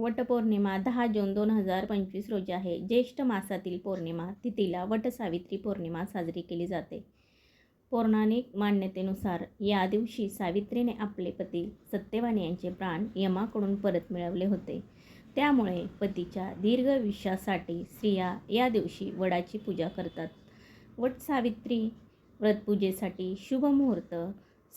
वटपौर्णिमा दहा जून दोन हजार पंचवीस रोजी आहे. ज्येष्ठ मासातील पौर्णिमा तिथीला वटसावित्री पौर्णिमा साजरी केली जाते. पौराणिक मान्यतेनुसार या दिवशी सावित्रीने आपले पती सत्यवान यांचे प्राण यमाकडून परत मिळवले होते. त्यामुळे पतीच्या दीर्घविश्वासाठी स्त्रिया या दिवशी वडाची पूजा करतात. वटसावित्री व्रतपूजेसाठी शुभ मुहूर्त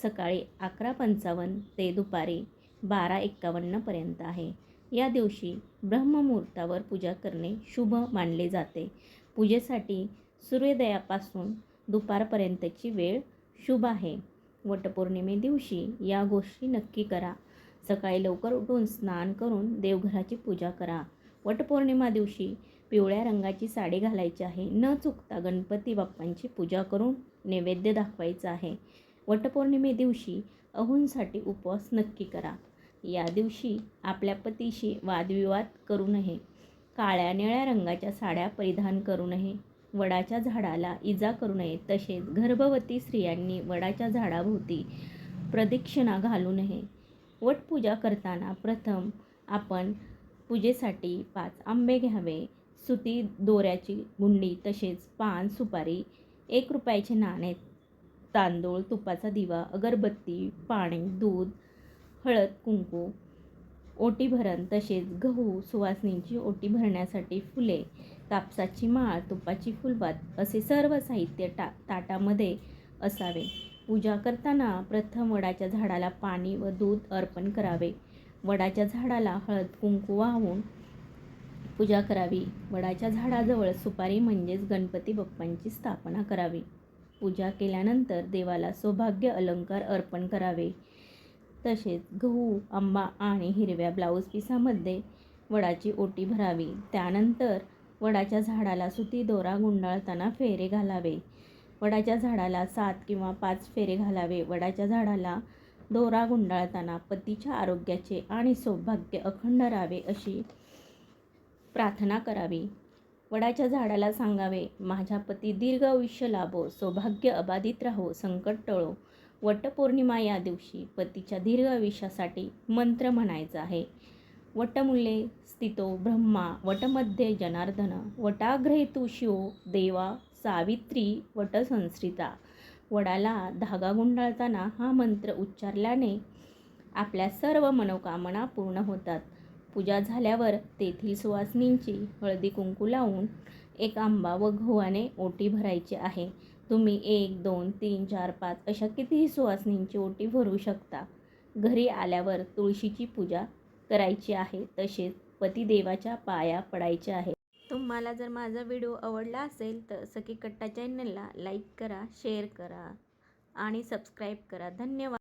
सकाळी अकरा पंचावन्न ते दुपारी बारा एक्कावन्नपर्यंत आहे. या दिवशी ब्रह्ममुहूर्तावर पूजा करणे शुभ मानले जाते. पूजेसाठी सूर्योदयापासून दुपारपर्यंतची वेळ शुभ आहे. वटपौर्णिमे दिवशी या गोष्टी नक्की करा. सकाळी लवकर उठून स्नान करून देवघराची पूजा करा. वटपौर्णिमा दिवशी पिवळ्या रंगाची साडी घालायची आहे. न चुकता गणपती बाप्पांची पूजा करून नैवेद्य दाखवायचं आहे. वटपौर्णिमे दिवशी अहूंसाठी उपवास नक्की करा. या दिवशी आपल्या पतीशी वादविवाद करू नये. काळ्या निळ्या रंगाच्या साड्या परिधान करू नये. वडाच्या झाडाला इजा करू नये. तसेच गर्भवती स्त्रियांनी वडाच्या झाडाभोवती प्रदक्षिणा घालू नये. वटपूजा करताना प्रथम आपण पूजेसाठी पाच आंबे घ्यावे. सुती दोऱ्याची गुंडी तसेच पान सुपारी एक रुपयाचे नाणे तांदूळ तुपाचा दिवा अगरबत्ती पाणी दूध हळद कुंकू ओटी भरण तसेच गहू सुवासनींची ओटी भरण्यासाठी फुले कापसाची माळ तुपाची फुलबात असे सर्व साहित्य टा ताटामध्ये असावे. पूजा करताना प्रथम वडाच्या झाडाला पाणी व दूध अर्पण करावे. वडाच्या झाडाला हळद कुंकू वाहून पूजा करावी. वडाच्या झाडाजवळ सुपारी म्हणजेच गणपती बाप्पांची स्थापना करावी. पूजा केल्यानंतर देवाला सौभाग्य अलंकार अर्पण करावे. तसेच गहू आंबा आणि हिरव्या ब्लाऊज पिसामध्ये वडाची ओटी भरावी. त्यानंतर वडाच्या झाडाला सुती दोरा गुंडाळताना फेरे घालावे. वडाच्या झाडाला सात किंवा पाच फेरे घालावे. वडाच्या झाडाला दोरा गुंडाळताना पतीच्या आरोग्याचे आणि सौभाग्य अखंड राहावे अशी प्रार्थना करावी. वडाच्या झाडाला सांगावे माझ्या पती दीर्घ आयुष्य लाभो सौभाग्य अबाधित राहो संकट टळो. वटपौर्णिमा या दिवशी पतीच्या दीर्घ आयुष्यासाठी मंत्र म्हणायचा आहे. वटमुले स्थितो ब्रह्मा वटमध्ये जनार्दन वटाग्रहितू शिव देवा सावित्री वटसंस्कृता वडाला धागा गुंडाळताना हा मंत्र उच्चारल्याने आपल्या सर्व मनोकामना पूर्ण होतात. पूजा झाल्यावर तेथील सुवासिनींची हळदी कुंकू लावून एक आंबा व गव्हाने ओटी भरायची आहे. तुम्ही एक दोन तीन चार पाच अशा कितीही सुवासनींची ओटी भरू शकता. घरी आल्यावर तुळशीची पूजा करायची आहे तसेच पतिदेवाच्या पाया पडायचे आहे तुम्हाला जर माझा व्हिडिओ आवडला असेल तर सखी कट्टा चॅनलला लाईक करा शेअर करा आणि सबस्क्राईब करा. धन्यवाद.